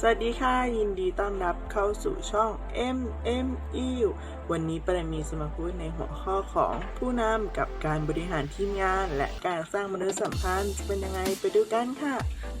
สวัสดีค่ะ ยินดีต้อนรับเข้าสู่ช่อง MME วันนี้ประมีสมาพูดในหัวข้อของผู้นำกับการบริหารทีมงาน และการสร้างมนุษยสัมพันธ์จะเป็นยังไงไปดูกันค่ะ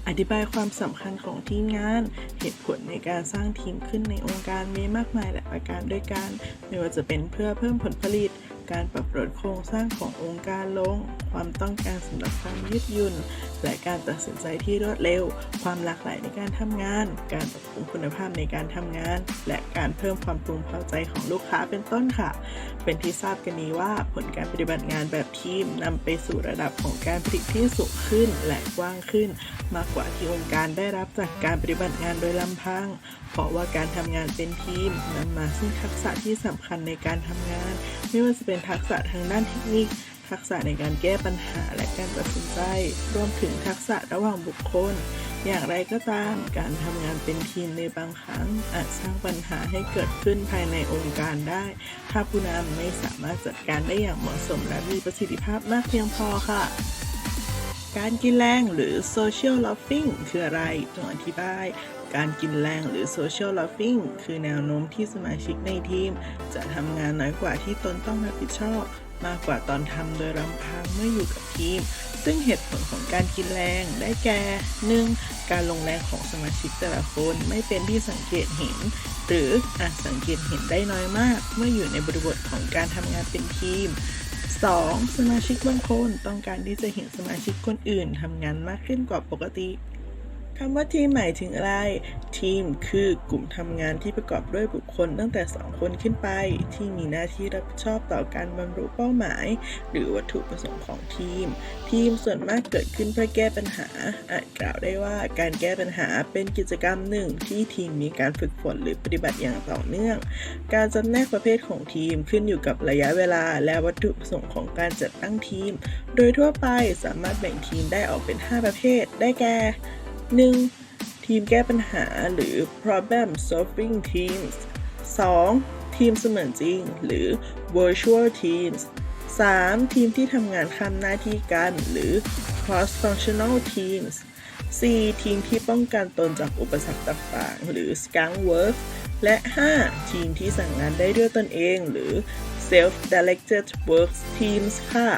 อธิบายความสำคัญของทีมงาน เหตุผลในการสร้างทีมขึ้นในองค์การมีมากมายหลายประการด้วยกัน ไม่ว่าจะเป็นเพื่อเพิ่มผลผลิต การปรับลดโครงสร้างขององค์การลง ความต้องการสำหรับความยืดหยุ่น และการตัดสินใจที่รวดเร็ว ความหลากหลายในการทำงาน การปรับปรุงคุณภาพในการทำงาน และการเพิ่มความพึงพอใจของลูกค้าเป็นต้นค่ะ เป็นที่ทราบกันดีว่าผลการปฏิบัติงานแบบทีมนำไปสู่ระดับของการผลิตที่สูงขึ้นและกว้างขึ้น มากกว่าที่องค์การได้รับจากการปฏิบัติงานโดยลำพัง เพราะว่าการทำงานเป็นทีมนำมาซึ่งทักษะที่สำคัญในการทำงาน ไม่ว่าจะเป็นทักษะทางด้านเทคนิค ทักษะในการแก้ปัญหาและการตัดสินใจ รวมถึงทักษะระหว่างบุคคล อย่างไรก็ตาม การทำงานเป็นทีมในบางครั้ง อาจสร้างปัญหาให้เกิดขึ้นภายในองค์การได้ ถ้าผู้นำไม่สามารถจัดการได้อย่างเหมาะสมและมีประสิทธิภาพมากเพียงพอค่ะการกินแรงหรือ social loving คืออะไรต้องอธิบาย การกินแรงหรือ social loving คือแนวโน้มที่สมาชิกในทีม จะทำงานน้อยกว่าที่ตนต้องรับผิดชอบ มากกว่าตอนทำโดยลำพังเมื่ออยู่กับทีม ซึ่งเหตุผลของการกินแรงได้แก่ 1. การลงแรงของสมาชิกแต่ละคนไม่เป็นที่สังเกตเห็น หรืออาจสังเกตเห็นได้น้อยมาก เมื่ออยู่ในบริบทของการทำงานเป็นทีม 2. สมาชิกบางคนต้องการที่จะเห็นสมาชิกคนอื่นทำงานมากขึ้นกว่าปกติ คำว่าทีมหมายถึงอะไร ทีมคือกลุ่มทำงานที่ประกอบด้วยบุคคลตั้งแต่ 2 คนขึ้นไป ที่มีหน้าที่รับผิดชอบต่อการบรรลุเป้าหมาย หรือวัตถุประสงค์ของทีม ทีมส่วนมากเกิดขึ้นเพื่อแก้ปัญหา อาจกล่าวได้ว่าการแก้ปัญหาเป็นกิจกรรมหนึ่ง ที่ทีมมีการฝึกฝนหรือปฏิบัติอย่างต่อเนื่อง การจำแนกประเภทของทีมขึ้นอยู่กับระยะเวลา และวัตถุประสงค์ของการจัดตั้งทีม โดยทั่วไปสามารถแบ่งทีมได้ออกเป็น 5 ประเภท ได้แก่ 1. ทีมแก้ปัญหาหรือ problem solving teams 2. ทีมเสมือนจริง หรือ virtual teams 3. ทีมที่ทำงานข้ามหน้าที่กันหรือ cross functional teams 4. ทีมที่ป้องกันตนจากอุปสรรคต่างๆ หรือ skunk work และ 5. ทีมที่สั่งงานได้ด้วยตนเองหรือ self directed work teams ค่ะ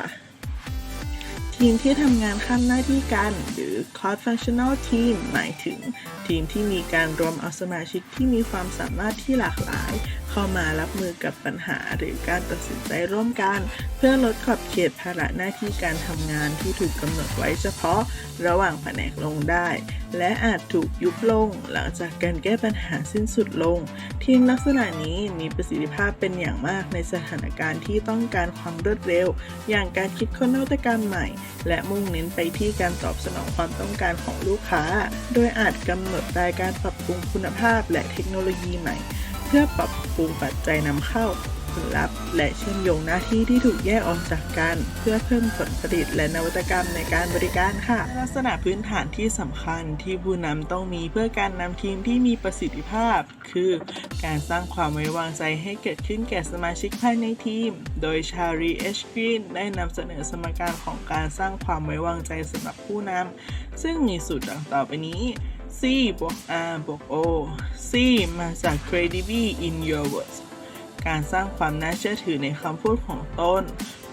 ทีมที่ทำงานข้ามหน้าที่กัน หรือ cross functional team หมายถึง ทีมที่มีการรวมเอาสมาชิกที่มีความสามารถที่หลากหลาย เข้ามารับมือกับปัญหาหรือการตัดสินใจร่วมกัน เพื่อลดขอบเขตภาระหน้าที่การทำงานที่ถูกกำหนดไว้เฉพาะระหว่างแผนกลงได้ และอาจถูกยุบลงหลังจากการแก้ปัญหาสิ้นสุดลง ทีมลักษณะนี้มีประสิทธิภาพเป็นอย่างมากในสถานการณ์ที่ต้องการความรวดเร็ว อย่างการคิดค้นนวัตกรรมใหม่และมุ่งเน้นไปที่การตอบสนองความต้องการของลูกค้า โดยอาจกำหนดรายการปรับปรุงคุณภาพและเทคโนโลยีใหม่ เพื่อปรับปรุงปัจจัยนำเข้า ลลัพธ์ และเชื่อมโยงหน้าที่ที่ถูกแยกออกจากกัน เพื่อเพิ่มผลผลิตและนวัตกรรมในการบริการค่ะ ลักษณะพื้นฐานที่สำคัญที่ผู้นำต้องมีเพื่อการนำทีมที่มีประสิทธิภาพ คือการสร้างความไว้วางใจให้เกิดขึ้นแก่สมาชิกภายในทีม โดยชารีเอชกรีนได้นำเสนอสมการของการสร้างความไว้วางใจสำหรับผู้นำซึ่งมีสูตรดังต่อไปนี้ C บวก R บวก O C มาจาก credibility in your words การสร้างความน่าเชื่อถือในคำพูดของตน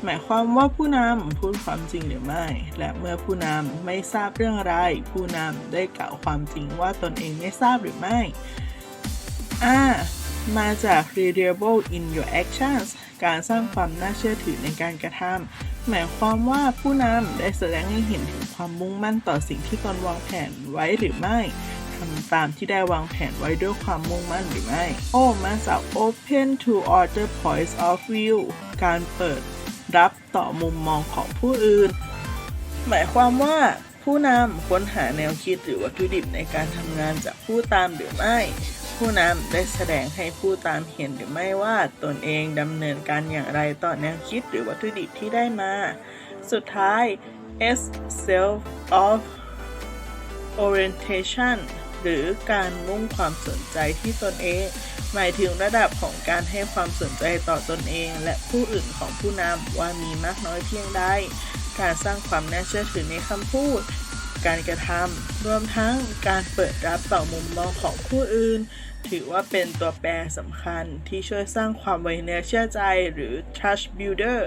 หมายความว่าผู้นำพูดความจริงหรือไม่ และเมื่อผู้นำไม่ทราบเรื่องอะไร ผู้นำได้กล่าวความจริงว่าตนเองไม่ทราบหรือไม่ R มาจาก reliable in your actions การสร้างความน่าเชื่อถือในการกระทำหมายความว่าผู้นำได้แสดงให้เห็นถึงความมุ่งมั่นต่อสิ่งที่ตนวางแผนไว้หรือไม่ ทำตามที่ได้วางแผนไว้ด้วยความมุ่งมั่นหรือไม่ O มาจาก open to other points of view การเปิดรับต่อมุมมองของผู้อื่น หมายความว่าผู้นำค้นหาแนวคิดหรือวัตถุดิบในการทำงานจากผู้ตามหรือไม่ ผู้นำได้แสดงให้ผู้ตามเห็นหรือไม่ว่าตนเองดำเนินการอย่างไรต่อแนวคิดหรือวัตถุดิบที่ได้มา สุดท้าย S self of orientation หรือการมุ่งความสนใจที่ตนเอง หมายถึงระดับของการให้ความสนใจต่อตนเอง และผู้อื่นของผู้นำว่ามีมากน้อยเพียงใดการสร้างความน่าเชื่อถือในคำพูด การกระทำรวมทั้งการเปิดรับต่อมุมมองของผู้อื่น ถือว่าเป็นตัวแปรสำคัญที่ช่วยสร้างความไว้เนื้อเชื่อใจหรือ trust builder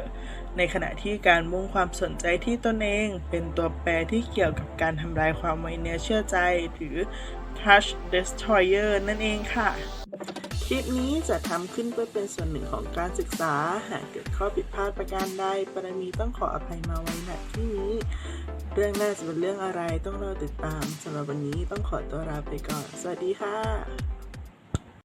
ในขณะที่การมุ่งความสนใจที่ตนเอง เป็นตัวแปรที่เกี่ยวกับการทำลายความไว้เนื้อเชื่อใจ หรือ trust destroyer นั่นเองค่ะ คลิปนี้จะทำขึ้นเพื่อเป็นส่วนหนึ่งของการศึกษา หากเกิดข้อผิดพลาดประการใดปรมีต้องขออภัยมาไว้ณที่นี้ เรื่องน่าจะเป็นเรื่องอะไรต้องรอติดตามสำหรับวันนี้ต้องขอตัวลาไปก่อน สวัสดีค่ะ